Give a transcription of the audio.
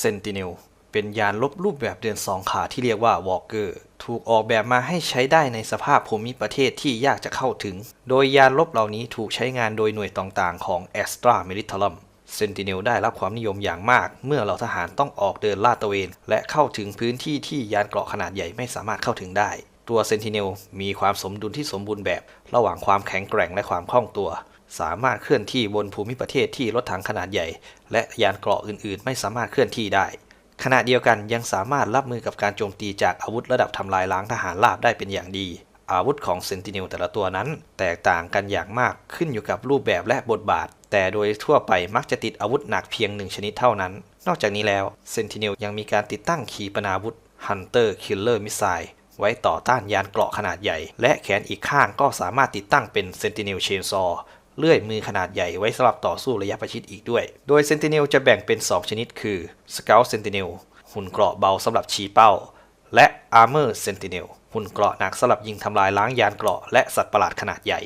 Sentinel เป็นยานลบรูปแบบเดินสองขาที่เรียกว่า Walker ถูกออกแบบมาให้ใช้ได้ในสภาพภูมิประเทศที่ยากจะเข้าถึง โดยยานลบเหล่านี้ถูกใช้งานโดยหน่วยต่างๆของ Astra Militarum Sentinel ได้รับความนิยมอย่างมาก เมื่อเหล่าทหารต้องออกเดินลาดตระเวน และเข้าถึงพื้นที่ที่ยานเกราะขนาดใหญ่ไม่สามารถเข้าถึงได้ ตัว Sentinel มีความสมดุลที่สมบูรณ์แบบ ระหว่างความแข็งแกร่งและความคล่องตัว สามารถเคลื่อนที่บนภูมิประเทศที่รถถังขนาดใหญ่ และยานเกราะอื่น ๆ ไม่สามารถเคลื่อนที่ได้ ขณะเดียวกันยังสามารถรับมือกับการโจมตีจากอาวุธระดับทำลายล้างทหารราบได้เป็นอย่างดี อาวุธของเซนติเนลแต่ละตัวนั้น แตกต่างกันอย่างมากขึ้นอยู่กับรูปแบบและบทบาท แต่โดยทั่วไปมักจะติดอาวุธหนักเพียงหนึ่งชนิดเท่านั้น นอกจากนี้แล้วเซนติเนลยังมีการติดตั้งขีปนาวุธ Hunter Killer Missile ไว้ต่อต้านยานเกราะขนาดใหญ่ และแขนอีกข้างก็สามารถติดตั้งเป็นเซนติเนลเชนซอเลื่อยมือขนาดใหญ่ไว้สำหรับต่อสู้ระยะประชิดอีกด้วย โดยเซนติเนลจะแบ่งเป็น 2 ชนิดคือ Scout Sentinel หุ่นเกราะเบาสำหรับชี้เป้า และ Armor Sentinel หุ่นเกราะหนักสำหรับยิงทำลายล้างยานเกราะและสัตว์ประหลาดขนาดใหญ่